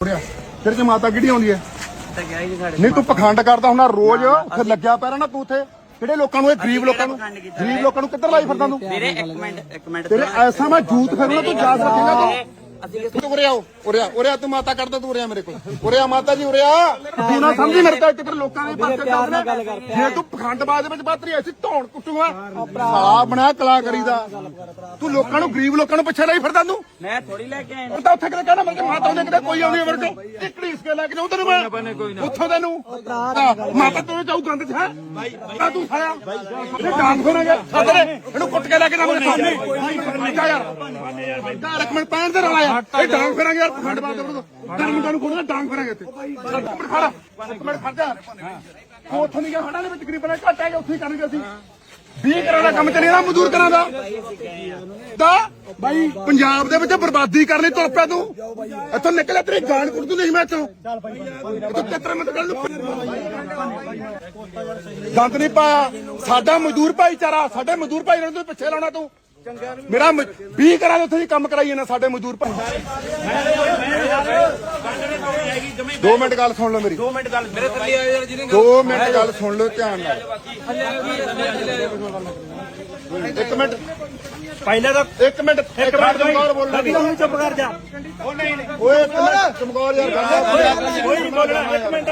ਉਰਿਆ ਤੇਰੇ ਚ ਮਾਤਾ ਕਿਹੜੀ ਆਉਂਦੀ ਹੈ? ਤਾਂ ਸਾਡੇ ਨਹੀਂ ਤੂੰ ਪਖੰਡ ਕਰਦਾ ਹੁਣਾ ਰੋਜ਼। ਉੱਥੇ ਲੱਗਿਆ ਪੈਰਾ ਨਾ ਤੂੰ ਉੱਥੇ। ਕਿਹੜੇ ਲੋਕਾਂ ਨੂੰ ਇਹ ਗਰੀਬ ਲੋਕਾਂ ਨੂੰ ਗਰੀਬ ਲੋਕਾਂ ਨੂੰ ਕਿੱਧਰ ਲਾਈ ਫਿਰਦਾ ਤੂੰ? ਵੀਰੇ ਇੱਕ ਮਿੰਟ ਇੱਕ ਮਿੰਟ ਤੇਰੇ ਐਸਾ ਮੈਂ ਜੂਤ ਫਿਰਨਾ ਤੂੰ ਜਾ ਸਕੇਗਾ ਤੂੰ? ਅਸੀਂ ਤੂੰ ਉਰਿਆ ਉਰਿਆ ਉਰਿਆ ਤੂੰ ਮਾਤਾ ਕਰਦਾ ਤੂੰ ਉਰਿਆ ਮੇਰੇ ਕੋਲ। ਉਰਿਆ ਮਾਤਾ ਜੀ ਉਰਿਆ ਤੂੰ ਨਾ ਸਮਝੀ ਮੇਰੇ ਤਾਂ ਇੱਥੇ ਲੋਕਾਂ ਦੇ ਪਾਸੇ ਚੱਲਦੇ ਜੇ ਤੂੰ ਪਖੰਡਬਾਜ਼ ਦੇ ਵਿੱਚ ਬਾਤਰੀ ਐਸੀ ਧੌਣ ਕੁੱਟੂਗਾ। ਸਾਲਾ ਬਣਾ ਕਲਾ ਕਰੀਦਾ ਤੂੰ ਲੋਕਾਂ ਨੂੰ ਗਰੀਬ ਲੋਕਾਂ ਨੂੰ ਪਿੱਛੇ ਲਈ ਫਿਰਦਾ ਤੂੰ। ਮੈਂ ਥੋੜੀ ਲੈ ਕੇ ਆਇਆ। ਉਹ ਤਾਂ ਉੱਥੇ ਕਿਤੇ ਕਹਿਣਾ ਮਤਲਬ ਮਾਤਾ ਉਹਨੇ ਕਿਤੇ ਕੋਈ ਆਉਂਦੀ ਅਮਰ ਚੋਂ ਟਿਕੜੀ ਇਸ ਕੇ ਲੈ ਕੇ ਤੈਨੂੰ ਮੈਂ। ਉੱਥੋਂ ਤੈਨੂੰ। ਮਾਤਾ ਤੂੰ ਜਾਊ ਗੰਦ ਚ ਹੈ? ਤਾਂ ਤੂੰ ਖਾਇਆ ਇਹ ਡਾਂਗ ਫੜਾਂਗੇ ਛੱਡ ਦੇ। ਇਹਨੂੰ ਕੁੱਟ ਕੇ ਲੈ ਕੇ ਜਾ ਮੇਰੇ ਸਾਹਮਣੇ। ਜਾ ਯਾਰ। ਜਾ ਰਕ ਮੈਂ ਪੈਣ ਦੇ ਰਲਾ ਯਾਰ ਇਹ ਡਾਂਗ ਫੜਾਂਗੇ ਯਾਰ ਖੰਡ ਬਾਦ ਦੇ। ਤੇਰੇ ਮੁੰਡਾ ਨੂੰ ਖੋਲਣਾ ਡਾਂਗ ਫੜਾਂਗੇ ਇੱਥੇ। ਮਿੰਟ ਖੜਾ। ਇੱਕ ਮਿੰਟ ਖੜ ਜਾ। ਉਹ ਉੱਥੋਂ ਨਹੀਂ ਗਿਆ ਹੜਾਂ ਦੇ ਵਿੱਚ ਗਰੀਬਾਂ ਨੇ ਘੱਟ ਹੈਗੇ ਉੱਥੇ ਹੀ ਕਰਨਗੇ ਅਸੀਂ। 20 ਕਰੋੜ ਦਾ ਕੰਮ ਚੱਲਿਆ ਨਾ ਮਜ਼ਦੂਰ ਕਰਾਂ ਦਾ। ਦਾ ਬਾਈ ਪੰਜਾਬ ਦੇ ਵਿੱਚ ਬਰਬਾਦੀ ਕਰਨੀ ਤੁਰ ਪਿਆ ਤੂੰ। ਇੱਥੋਂ ਨਿਕਲਿਆ ਤੇਰੀ ਜਾਨ ਕੁੱਟ ਦੂੰ ਨਹੀਂ ਮੈਂ ਇੱਥੋਂ। ਤੂੰ ਕਿਤਰੇ ਮਤ ਕਰ ਲੂ ਗੰਦ ਨਹੀਂ ਪਾਇਆ। ਸਾਡਾ ਮਜ਼ਦੂਰ ਭਾਈਚਾਰਾ ਸਾਡੇ ਮਜ਼ਦੂਰ ਭਾਈ ਨੂੰ ਤੂੰ ਪਿੱਛੇ ਲਾਉਣਾ ਤੂੰ। ਮੇਰਾ 20 ਕਰਾਂ ਦੇ ਉੱਥੇ ਦੀ ਕੰਮ ਕਰਾਈ ਨਾ ਸਾਡੇ ਮਜ਼ਦੂਰ ਭਾਈ। 2 ਮਿੰਟ ਗੱਲ ਸੁਣ ਲਓ ਮੇਰੀ। 2 ਮਿੰਟ ਗੱਲ ਮੇਰੇ ਥੱਲੇ ਆਏ ਯਾਰ ਜਿਹਨੇ 2 ਮਿੰਟ ਗੱਲ ਸੁਣ ਲਓ ਧਿਆਨ ਨਾਲ। ਇੱਕ ਮਿੰਟ। ਪਹਿਲੇ ਤਾਂ ਇੱਕ ਮਿੰਟ ਇੱਕ ਮਿੰਟ ਚਮਕੌਰ ਬੋਲਣਾ ਲੱਗੀ ਤਾਂ ਹੁਣ ਚੁੱਪ ਕਰ ਜਾ। ਓਏ ਇੱਕ ਮਿੰਟ ਚਮਕੌਰ ਯਾਰ ਗੱਲ ਕੋਈ ਨਹੀਂ ਬੋਲਣਾ ਇੱਕ ਮਿੰਟ।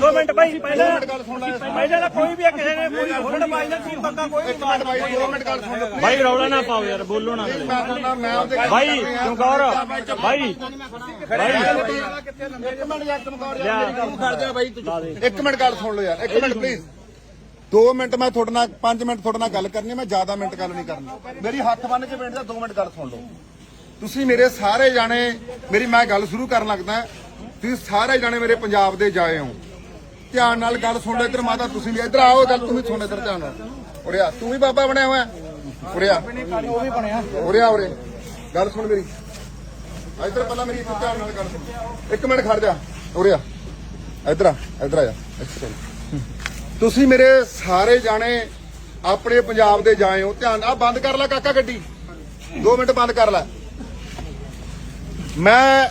ਦੋ ਮਿੰਟ ਭਾਈ ਪਹਿਲੇ ਮਿੰਟ ਗੱਲ ਸੁਣ ਲੈ। ਪਹਿਲੇ ਤਾਂ ਕੋਈ ਵੀ ਆ, ਕਿਸੇ ਨੇ ਕੋਈ ਹੋਲਡ ਪਾਈ ਨਾ ਚੀਜ਼ ਪੱਕਾ ਕੋਈ ਇੱਕ ਮਿੰਟ ਬਾਈ 2 ਮਿੰਟ ਗੱਲ ਸੁਣ ਲਓ ਭਾਈ ਰੌਲਾ ਨਾ ਪਾਓ ਯਾਰ ਬੋਲੋ ਨਾ। ਮੈਂ ਕਹਿੰਦਾ ਮੈਂ ਉਹਦੇ ਭਾਈ ਚਮਕੌਰ ਭਾਈ ਇੱਕ ਮਿੰਟ ਯਾਰ ਚਮਕੌਰ ਯਾਰ ਮੇਰੀ ਗੱਲ ਕਰ ਜਾ। ਬਾਈ ਤੂੰ ਇੱਕ ਮਿੰਟ ਗੱਲ ਸੁਣ ਲਓ ਯਾਰ ਇੱਕ ਮਿੰਟ ਪਲੀਜ਼ 2 ਮਿੰਟ ਮੈਂ ਤੁਹਾਡੇ ਨਾਲ 5 ਮਿੰਟ ਤੁਹਾਡੇ ਨਾਲ ਗੱਲ ਕਰਨੀ, ਮੈਂ ਜ਼ਿਆਦਾ ਮਿੰਟ ਗੱਲ ਨਹੀਂ ਕਰਨੀ। ਮੇਰੀ ਹੱਥ ਬੰਨ ਕੇ ਬੇਨਤੀ ਹੈ 2 ਮਿੰਟ ਗੱਲ ਸੁਣ ਲਓ। ਤੁਸੀਂ ਮੇਰੇ ਸਾਰੇ ਜਾਣੇ, ਮੇਰੀ ਮੈਂ ਗੱਲ ਸ਼ੁਰੂ ਕਰਨ ਲੱਗਦਾ ਤੁਸੀਂ ਸਾਰੇ ਜਾਣੇ ਮੇਰੇ ਪੰਜਾਬ ਦੇ ਜਾਏ ਹੋ। ਧਿਆਨ ਨਾਲ ਗੱਲ ਸੁਣ ਲਓ ਇੱਧਰ ਮਾਤਾ, ਤੁਸੀਂ ਵੀ ਇੱਧਰ ਆਓ, ਗੱਲ ਤੁਸੀਂ ਸੁਣ ਇੱਧਰ ਧਿਆਨ ਨਾਲ। ਉਰਿਆ ਤੂੰ ਵੀ ਬਾਬਾ ਬਣਿਆ ਹੋਇਆ। ਉਰਿਆ ਉਹ ਵੀ ਬਣਿਆ ਉਰਿਆ ਉਰੇ। ਗੱਲ ਸੁਣ ਮੇਰੀ। ਇੱਧਰ ਪਹਿਲਾਂ ਮੇਰੀ ਧਿਆਨ ਨਾਲ ਗੱਲ ਸੁਣ। ਇੱਕ ਮਿੰਟ ਖੜ ਜਾ। ਉਰਿਆ ਇੱਧਰ ਆ ਇੱਧਰ ਆ ਜਾ। ਇੱਥੇ ਤੁਸੀਂ ਮੇਰੇ ਸਾਰੇ ਜਾਣੇ ਆਪਣੇ ਪੰਜਾਬ ਦੇ ਜਾਏ ਹੋ। ਧਿਆਨ ਆ ਬੰਦ ਕਰ ਲੈ ਕਾਕਾ ਗੱਡੀ। 2 ਮਿੰਟ ਬੰਦ ਕਰ ਲੈ। ਮੈਂ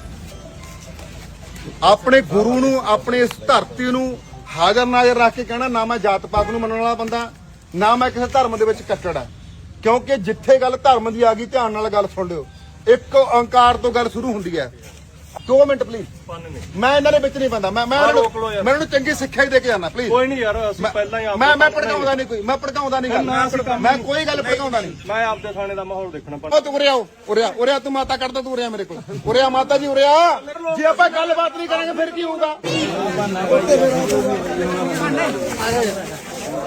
ਆਪਣੇ ਗੁਰੂ ਨੂੰ, ਆਪਣੀ ਇਸ ਧਰਤੀ ਨੂੰ ਹਾਜ਼ਰ ਨਾਜ਼ਰ ਰੱਖ ਕੇ ਕਹਿਣਾ, ਨਾ ਮੈਂ ਜਾਤ ਪਾਤ ਨੂੰ ਮੰਨਣ ਵਾਲਾ ਬੰਦਾ, ਨਾ ਮੈਂ ਕਿਸੇ ਧਰਮ ਦੇ ਵਿੱਚ ਕੱਟੜ ਆ ਕਿਉਂਕਿ ਜਿੱਥੇ ਗੱਲ ਧਰਮ ਦੀ ਆ ਗਈ, ਧਿਆਨ ਨਾਲ ਗੱਲ ਸੁਣ ਲਿਓ। ਇੱਕ ਓੰਕਾਰ ਤੋਂ ਗੱਲ ਸ਼ੁਰੂ ਹੁੰਦੀ ਹੈ। 2 ਮਿੰਟ ਪਲੀਜ਼ ਮੈਂ ਇਹਨਾਂ ਦੇ ਵਿੱਚ ਨਹੀਂ ਬੰਦਾ ਮੈਂ ਮੈਂ ਰੋਕ ਲਓ ਯਾਰ। ਮੈਂ ਚੰਗੀ ਸਿੱਖਿਆ ਹੀ ਦੇ ਕੇ ਜਾਣਾ ਪਲੀਜ਼ ਕੋਈ ਨਹੀਂ ਯਾਰ ਅਸੀਂ ਪਹਿਲਾਂ ਹੀ ਆਪ ਮੈਂ ਮੈਂ ਭੜਕਾਉਂਦਾ ਨਹੀਂ ਕੋਈ। ਮੈਂ ਭੜਕਾਉਂਦਾ ਨਹੀਂ ਗੱਲ। ਮੈਂ ਕੋਈ ਗੱਲ ਭੜਕਾਉਂਦਾ ਨਹੀਂ। ਮੈਂ ਆਪਦੇ ਥਾਣੇ ਦਾ ਮਾਹੌਲ ਦੇਖਣਾ ਉਹ ਤੂੰ ਉਰਿਆ ਉਰਿਆ ਉਰਿਆ ਤੂੰ ਮਾਤਾ ਕਰਦਾ ਤੂੰ ਉਰਿਆ ਮੇਰੇ ਕੋਲ। ਉਰਿਆ ਮਾਤਾ ਜੀ ਉਰਿਆ ਜੇ ਆਪਾਂ ਗੱਲਬਾਤ ਨਹੀਂ ਕਰਾਂਗੇ ਫਿਰ ਕੀ ਹੋਊਗਾ?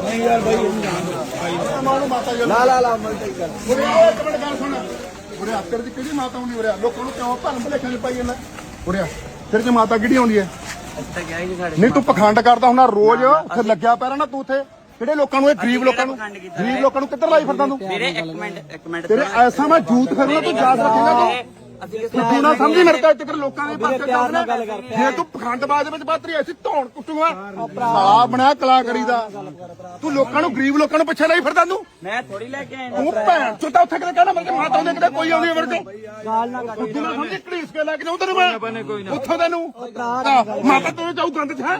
ਨਹੀਂ ਯਾਰ ਬਾਈ। ਮਾਤਾ ਜੀ। ਲਾ ਲਾ ਲਾ ਉਰਿਆ ਇੱਕ ਮਿੰਟ ਗੱਲ ਸੁਣ। ਤੇਰੇ ਦੀ ਕਿਹੜੀ ਮਾਤਾ ਹੁੰਦੀ ਉਰਿਆ ਲੋਕਾਂ ਨੂੰ ਕਿਉਂ ਭਰਮ ਭਲੇਖਾਂ ਚ ਪਾਈ ਜਾਂਦਾ? ਉਰਿਆ ਤੇਰੇ ਚ ਮਾਤਾ ਕਿਹੜੀ ਆਉਂਦੀ ਹੈ? ਤਾਂ ਗਿਆ ਹੀ ਸਾਡੇ ਨਹੀਂ ਤੂੰ ਪਖੰਡ ਕਰਦਾ ਹੁਣਾ ਰੋਜ਼ ਉੱਥੇ ਲੱਗਿਆ ਪੈਰਾ ਨਾ ਤੂੰ ਉੱਥੇ। ਕਿਹੜੇ ਲੋਕਾਂ ਨੂੰ ਇਹ ਗਰੀਬ ਲੋਕਾਂ ਨੂੰ ਪਖੰਡ ਕੀਤਾ ਗਰੀਬ ਲੋਕਾਂ ਨੂੰ ਕਿੱਧਰ ਲਾਈ ਫਿਰਦਾ ਤੂੰ? ਵੀਰੇ ਇੱਕ ਮਿੰਟ ਇੱਕ ਮਿੰਟ ਤੇਰੇ ਐਸਾ ਮੈਂ ਜੂਤ ਫਿਰਨਾ ਤੂੰ ਯਾਦ ਰੱਖੇਗਾ ਤੂੰ? ਤੂੰ ਨਾ ਸਮਝੀ ਮੇਰੇ ਤਾਂ ਇੱਥੇ ਲੋਕਾਂ ਦੇ ਪਾਸੇ ਚੱਲਦੇ ਜੇ ਤੂੰ ਪਖੰਡਬਾਜ਼ ਦੇ ਵਿੱਚ ਬਾਤਰੀ ਐਸੀ ਧੌਣ ਕੁੱਟੂਗਾ। ਸਾਲਾ ਬਣਾ ਕਲਾ ਕਰੀਦਾ ਤੂੰ ਲੋਕਾਂ ਨੂੰ ਗਰੀਬ ਲੋਕਾਂ ਨੂੰ ਪਿੱਛੇ ਲਈ ਫਿਰਦਾ ਤੂੰ। ਮੈਂ ਥੋੜੀ ਲੈ ਕੇ ਆਇਆ। ਤੂੰ ਭੈਣ ਚੋਂ ਤਾਂ ਉੱਥੇ ਕਿਤੇ ਕਹਿਣਾ ਮਤਲਬ ਮਾਤਾ ਉਹਨੇ ਕਿਤੇ ਕੋਈ ਆਉਂਦੀ ਅਮਰ ਚੋਂ ਗਾਲ ਨਾ ਕੱਢ। ਤੂੰ ਨਾ ਸਮਝੀ ਕੜੀਸ ਕੇ ਲੈ ਕੇ ਜਾਉ ਤੈਨੂੰ ਮੈਂ। ਉੱਥੋਂ ਤੈਨੂੰ। ਹਾਂ, ਮਾਤਾ ਤੂੰ ਜਾਊ ਗੰਦ ਚ ਹੈ?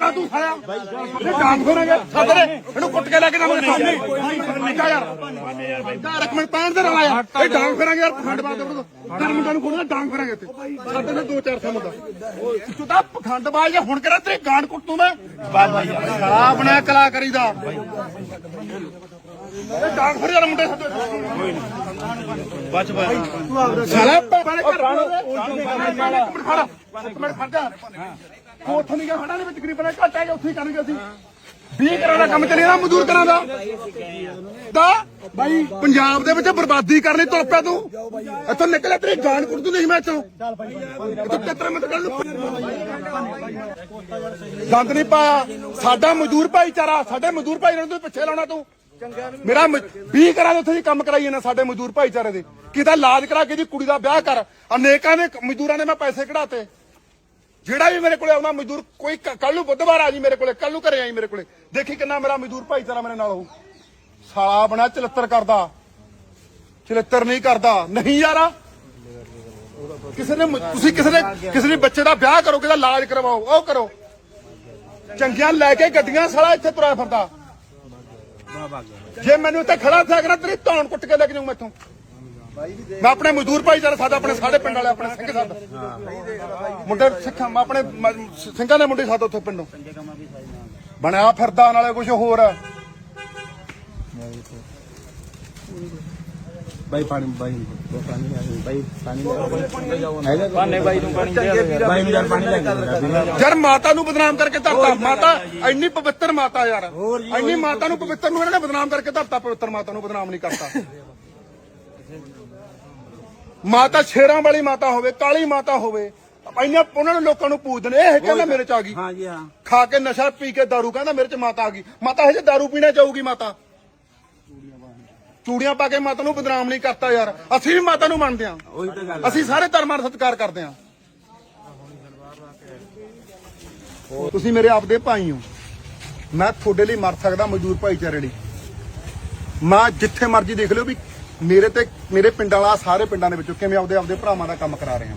ਤਾਂ ਤੂੰ ਇਹ ਡਾਂਗ ਫੜਾਂਗੇ ਛੱਡ ਦੇ। ਇਹਨੂੰ ਕੁੱਟ ਕੇ ਲੈ ਕੇ ਜਾ ਮੇਰੇ ਸਾਹਮਣੇ ਯਾਰ ਜਾ ਰਕ ਮੈਂ ਪੈਣ ਦੇ ਰਲਾ ਯਾਰ। ਇਹ ਡਾਂਗ ਫੜਾਂਗੇ ਯਾਰ ਪਖੰਡਬਾਜ਼ ਦੇ ਤੇਰੇ ਮੁੰਡਾ ਨੂੰ ਖੋਲਣਾ ਡਾਂਗ ਫੜਾਂਗੇ ਇੱਥੇ ਦੋ ਚਾਰ ਸਾਲ ਦਾ। ਤੂੰ ਤਾਂ ਪਖੰਡਬਾਜ਼ ਹੈ, ਹੁਣ ਕਿਹੜਾ ਤੇਰੀ ਗਾਂਡ ਕੁੱਟੂ ਮੈਂ? ਸਾਲਾ ਬਣਾ ਕਲਾ ਕਰੀਦਾ ਇਹ ਡਾਂਗ ਫੜ ਯਾਰ ਮੁੰਡੇ ਸੱਦੋ ਬਚ ਭਾਈ ਸਾਲਾ ਪਹਿਲੇ ਘਰ ਇੱਕ ਮਿੰਟ ਖੜਾ ਇੱਕ ਮਿੰਟ ਖੜ ਉੱਥੋਂ ਨਹੀਂ ਗਿਆ ਹੜਾਂ ਦੇ ਵਿੱਚ ਗਰੀਬਾਂ ਨੇ ਘੱਟ ਹੈਗੇ ਉੱਥੇ ਕਰਨਗੇ ਅਸੀਂ। 20 ਕਰੋੜ ਦਾ ਕੰਮ ਚੱਲਿਆ ਨਾ ਮਜ਼ਦੂਰ ਕਰਾਂ ਦਾ। ਦਾ ਬਾਈ, ਪੰਜਾਬ ਦੇ ਵਿੱਚ ਬਰਬਾਦੀ ਕਰਨੀ ਤੁਰ ਪਿਆ ਤੂੰ। ਇੱਥੋਂ ਨਿਕਲਿਆ ਤੇਰੀ ਜਾਨ ਕੁੱਟ ਦੂੰ ਨਹੀਂ ਮੈਂ ਇੱਥੋਂ। ਇੱਥੋਂ ਕਿਤਰੇ ਮਤ ਕਰ ਲੂ ਗੰਦ ਨਹੀਂ ਪਾਇਆ। ਸਾਡਾ ਮਜ਼ਦੂਰ ਭਾਈਚਾਰਾ, ਸਾਡੇ ਮਜ਼ਦੂਰ ਭਾਈ ਨੂੰ ਤੂੰ ਪਿੱਛੇ ਲਾਉਣਾ ਤੂੰ। ਮੇਰਾ 20 ਕਰਾਂ ਦੇ ਉੱਥੇ ਦੀ ਕੰਮ ਕਰਾਈ ਜਾਂਦਾ ਸਾਡੇ ਮਜ਼ਦੂਰ ਭਾਈਚਾਰੇ ਦੇ। ਕਿਤਾ ਇਲਾਜ ਕਰਾ ਕੇ ਦੀ ਕੁੜੀ ਦਾ ਵਿਆਹ ਕਰ। ਅਨੇਕਾਂ ਦੇ ਮਜ਼ਦੂਰਾਂ ਨੇ ਮੈਂ ਪੈਸੇ ਕਢਾਤੇ। ਜਿਹੜਾ ਵੀ ਮੇਰੇ ਕੋਲੇ ਆਉਂਦਾ, ਮਜ਼ਦੂਰ ਕੋਈ ਕੱਲ ਨੂੰ ਬੁੱਧਵਾਰ ਆ ਜੀ ਮੇਰੇ ਕੋਲੇ ਕੱਲ ਨੂੰ ਘਰੇ ਆਈ ਮੇਰੇ ਕੋਲੇ। ਦੇਖੀ ਕਿੰਨਾ ਮੇਰਾ ਮਜ਼ਦੂਰ ਭਾਈਚਾਰਾ ਮੇਰੇ ਨਾਲ ਹੋਊ। ਸਾਲਾ ਬਣਾ ਚਲੱਤਰ ਕਰਦਾ, ਚਲੱਤਰ ਨਹੀਂ ਕਰਦਾ। ਨਹੀਂ ਯਾਰਾ, ਕਿਸੇ ਨੇ ਤੁਸੀਂ ਕਿਸੇ ਨੇ ਕਿਸੇ ਨੇ ਬੱਚੇ ਦਾ ਵਿਆਹ ਕਰੋ ਕਿਹਦਾ ਇਲਾਜ ਕਰਵਾਓ, ਉਹ ਕਰੋ। ਚੰਗੀਆਂ ਲੈ ਕੇ ਗੱਡੀਆਂ ਸਾਲਾ ਇੱਥੇ ਤੁਰਿਆ ਫਿਰਦਾ। ਜੇ ਮੈਨੂੰ ਇੱਥੇ ਖੜਾ ਥਿਆ ਕਰਾਂ ਤੇਰੀ ਧੌਣ ਕੁੱਟ ਕੇ ਲੈ ਕੇ ਜਾਊਂ ਮੈਥੋਂ। ਮੈਂ ਆਪਣੇ ਮਜ਼ਦੂਰ ਭਾਈਚਾਰੇ ਸਾਡਾ ਆਪਣੇ ਸਾਡੇ ਪਿੰਡ ਵਾਲੇ ਆਪਣੇ ਸਿੰਘ ਸਾਡਾ। ਮੁੰਡੇ ਸਿੱਖਾਂ ਆਪਣੇ ਮ- ਸਿੰਘਾਂ ਦੇ ਮੁੰਡੇ ਸਾਡਾ ਉੱਥੇ ਪਿੰਡੋਂ। ਬਣਿਆ ਫਿਰਦਾ ਨਾਲੇ ਕੁਝ ਹੋਰ ਆ। ਬਾਈ ਪਾਣੀ ਬਾਈ। ਪਾਣੀ ਬਾਈ ਪਾਣੀ? ਭਾਨੇ ਬਾਈ ਨੂੰ ਪਾਣੀ ਦੇ ਬਾਈ ਨੂੰ ਯਾਰ ਪਾਣੀ ਲੈ ਕੇ। ਯਾਰ। ਮਾਤਾ ਨੂੰ ਬਦਨਾਮ ਕਰਕੇ ਧਰਤਾ। ਮਾਤਾ ਇੰਨੀ ਪਵਿੱਤਰ ਮਾਤਾ ਯਾਰ। ਇੰਨੀ ਮਾਤਾ ਨੂੰ ਪਵਿੱਤਰ ਨੂੰ ਇਹਨਾਂ ਨੇ ਬਦਨਾਮ ਕਰਕੇ ਧਰਤਾ ਪਵਿੱਤਰ ਮਾਤਾ ਨੂੰ ਬਦਨਾਮ ਨਹੀਂ ਕਰਤਾ। ਮਾਤਾ ਸ਼ੇਰਾਂ ਵਾਲੀ ਮਾਤਾ ਹੋਵੇ ਕਾਲੀ ਮਾਤਾ ਹੋਵੇ ਇੰਨਾ ਉਹਨਾਂ ਨੂੰ ਲੋਕਾਂ ਨੂੰ ਪੂਜਦੇ ਨੇ ਇਹ ਕਹਿੰਦਾ ਮੇਰੇ ਚ ਆ ਗਈ। ਹਾਂ ਜੀ ਹਾਂ। ਖਾ ਕੇ ਨਸ਼ਾ ਪੀ ਕੇ ਦਾਰੂ ਕਹਿੰਦਾ ਮੇਰੇ ਚ ਮਾਤਾ ਆ ਗਈ। ਮਾਤਾ ਹਜੇ ਦਾਰੂ ਪੀਣਾ ਚਾਹੂਗੀ ਮਾਤਾ। ਚੂੜੀਆਂ ਪਾ ਕੇ ਮਾਤਾ ਨੂੰ ਬਦਨਾਮ ਨਹੀਂ ਕਰਤਾ ਯਾਰ। ਅਸੀਂ ਵੀ ਮਾਤਾ ਨੂੰ ਮੰਨਦੇ ਹਾਂ। ਉਹੀ ਤਾਂ ਗੱਲ ਅਸੀਂ ਸਾਰੇ ਧਰਮਾਂ ਦਾ ਸਤਿਕਾਰ ਕਰਦੇ ਹਾਂ। ਤੁਸੀਂ ਮੇਰੇ ਆਪਦੇ ਭਾਈ ਹੋ। ਮੈਂ ਤੁਹਾਡੇ ਲਈ ਮਰ ਸਕਦਾ ਮਜ਼ਦੂਰ ਭਾਈਚਾਰੇ ਲਈ। ਮੈਂ ਜਿੱਥੇ ਮਰਜ਼ੀ ਦੇਖ ਲਿਓ ਵੀ ਮੇਰੇ ਤੇ, ਮੇਰੇ ਪਿੰਡਾਂ ਵਾਲਾ ਸਾਰੇ ਪਿੰਡਾਂ ਦੇ ਵਿੱਚੋਂ ਕਿਵੇਂ ਆਪਦੇ ਆਪਦੇ ਭਰਾਵਾਂ ਦਾ ਕੰਮ ਕਰਾ ਰਹੇ ਹਾਂ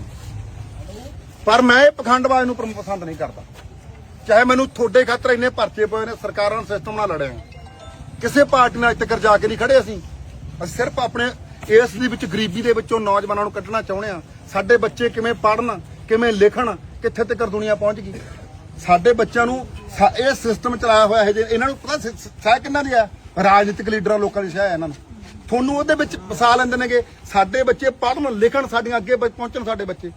ਪਰ ਮੈਂ ਇਹ ਪਖੰਡਵਾਜ਼ ਨੂੰ ਪਸੰਦ ਨਹੀਂ ਕਰਦਾ। ਚਾਹੇ ਮੈਨੂੰ ਤੁਹਾਡੇ ਖਾਤਰ ਇੰਨੇ ਪਰਚੇ ਪਏ ਨੇ, ਸਰਕਾਰਾਂ ਨੂੰ ਸਿਸਟਮ ਨਾਲ ਲੜਿਆ ਕਿਸੇ ਪਾਰਟੀ ਨਾਲ ਤੱਕ ਜਾ ਕੇ ਨਹੀਂ ਖੜੇ ਅਸੀਂ। ਅਸੀਂ ਸਿਰਫ ਆਪਣੇ ਇਸ ਦੇ ਵਿੱਚ ਗਰੀਬੀ ਦੇ ਵਿੱਚੋਂ ਨੌਜਵਾਨਾਂ ਨੂੰ ਕੱਢਣਾ ਚਾਹੁੰਦੇ ਆ ਸਾਡੇ ਬੱਚੇ ਕਿਵੇਂ ਪੜ੍ਹਨ, ਕਿਵੇਂ ਲਿਖਣ, ਕਿੱਥੇ ਤੱਕ ਦੁਨੀਆ ਪਹੁੰਚ ਗਈ? ਸਾਡੇ ਬੱਚਿਆਂ ਨੂੰ ਇਹ ਸਿਸਟਮ ਚਲਾਇਆ ਹੋਇਆ ਹੈ ਜੇ, ਇਹਨਾਂ ਨੂੰ ਪਤਾ ਸ- ਸਹਿ ਕਿੰਨਾ ਦੀ ਹੈ? ਰਾਜਨੀਤਿਕ ਲੀਡਰਾਂ ਲੋਕਾਂ ਦੀ ਸਹਿ ਹੈ ਇਹਨਾਂ ਨੂੰ। ਤੁਹਾਨੂੰ ਉਹਦੇ ਵਿੱਚ ਫਸਾ ਲੈਂਦੇ ਨੇਗੇ। ਸਾਡੇ ਬੱਚੇ ਪੜ੍ਹਨ ਲਿਖਣ ਸਾਡੀਆਂ ਅੱਗੇ ਪਹੁੰਚਣ ਸਾਡੇ ਬੱਚੇ।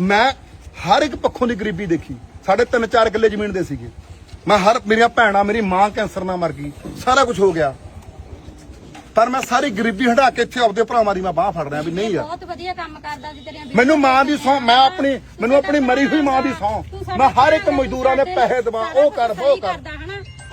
ਮੈਂ ਹਰ ਇੱਕ ਪੱਖੋਂ ਦੀ ਗਰੀਬੀ ਦੇਖੀ। ਸਾਡੇ ਤਿੰਨ ਚਾਰ ਕਿੱਲੇ ਜ਼ਮੀਨ ਦੇ ਸੀਗੇ। ਮੈਂ ਹਰ ਮੇਰੀਆਂ ਭੈਣਾਂ ਮੇਰੀ ਮਾਂ ਕੈਂਸਰ ਨਾਲ ਮਰ ਗਈ। ਸਾਰਾ ਕੁਝ ਹੋ ਗਿਆ। ਪਰ ਮੈਂ ਸਾਰੀ ਗਰੀਬੀ ਹਟਾ ਕੇ ਇੱਥੇ ਆਪਦੇ ਭਰਾਵਾਂ ਦੀ ਮੈਂ ਬਾਹ ਫੜ ਰਿਹਾ ਵੀ ਨਹੀਂ ਯਾਰ ਬਹੁਤ ਵਧੀਆ ਕੰਮ ਕਰਦਾ ਸੀ ਤੇਰੀਆਂ ਮੈਨੂੰ ਮਾਂ ਦੀ ਸਹੁੰ ਮੈਂ ਆਪਣੀ ਮੈਨੂੰ ਆਪਣੀ ਮਰੀ ਹੋਈ ਮਾਂ ਦੀ ਸਾਡੇ ਮੈਂ ਹਰ ਇੱਕ ਮਜ਼ਦੂਰਾਂ ਦੇ ਪੈਸੇ ਦਵਾ ਉਹ ਕਰ ਉਹ ਕਰ।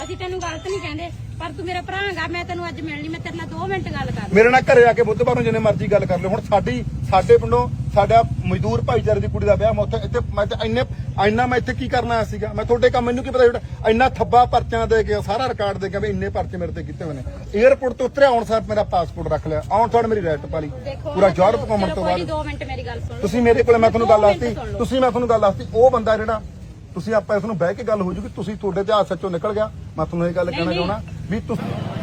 ਅਸੀਂ ਤੈਨੂੰ ਗਲਤ ਨਹੀਂ ਕਹਿੰਦੇ ਪਰ ਤੂੰ ਮੇਰਾ ਭਰਾ ਹੈਗਾ ਮੈਂ ਤੈਨੂੰ ਅੱਜ ਮਿਲਣੀ ਮੈਂ ਤੇਰੇ ਨਾਲ 2 ਮਿੰਟ ਗੱਲ ਕਰ ਮੇਰੇ ਨਾਲ ਘਰੇ ਆ ਕੇ ਬੁੱਧਵਾਰ ਨੂੰ ਜਿੰਨੇ ਮਰਜ਼ੀ ਗੱਲ ਕਰ ਲਿਓ। ਹੁਣ ਸਾਡੀ ਸਾਡੇ ਪਿੰਡੋਂ ਸਾਡਾ ਮਜ਼ਦੂਰ ਭਾਈਚਾਰੇ ਦੀ ਕੁੜੀ ਦਾ ਵਿਆਹ ਮੈਂ ਉੱਥੇ ਇੱਥੇ ਮੈਂ ਤੇ ਇੰਨੇ ਇੰਨਾ ਮੈਂ ਇੱਥੇ ਕੀ ਕਰਨਾ ਸੀਗਾ? ਮੈਂ ਤੁਹਾਡੇ ਕੰਮ ਮੈਨੂੰ ਕੀ ਪਤਾ ਇੰਨਾ ਥੱਬਾ ਪਰਚਿਆਂ ਦੇ ਕੇ ਸਾਰਾ ਰਿਕਾਰਡ ਦੇ ਕੇ ਵੀ ਇੰਨੇ ਪਰਚੇ ਮੇਰੇ ਤੇ ਕੀਤੇ ਹੋਏ ਨੇ। 에어ਪੋਰਟ ਤੋਂ ਉਤਰਿਆ ਆਉਣ ਸਾਰ ਮੇਰਾ ਪਾਸਪੋਰਟ ਰੱਖ ਲਿਆ। ਆਉਣ ਸਾਰ ਮੇਰੀ ਰੈਟ ਪਾ ਲਈ। ਪੂਰਾ ਯੂਰਪ ਘੁੰਮਣ ਤੋਂ ਬਾਅਦ। 2 ਮਿੰਟ ਮੇਰੀ ਗੱਲ ਸੁਣ। ਤੁਸੀਂ ਮੇਰੇ ਕੋਲੇ ਮੈਂ ਤੁਹਾਨੂੰ ਗੱਲ ਦੋ ਮਿੰਟ ਦੱਸਤੀ ਸੁਣ ਲਓ। ਤੁਸੀਂ ਮੈਂ ਤੁਹਾਨੂੰ ਗੱਲ ਦੱਸਤੀ ਉਹ ਬੰਦਾ ਜਿਹੜਾ ਤੁਸੀਂ ਆਪਾਂ ਇਸ ਨੂੰ ਬਹਿ ਕੇ ਗੱਲ ਹੋ ਜੂਗੀ ਤੁਸੀਂ ਤੁਹਾਡੇ ਤੇ ਹੱਥ ਸੱਚੋਂ ਨਿਕਲ ਗਿਆ ਮੈਂ ਤੁਹਾਨੂੰ ਇਹ ਗੱਲ ਕਹਿਣਾ। ਚਾਹਣਾ ਵੀ ਤੁਸੀਂ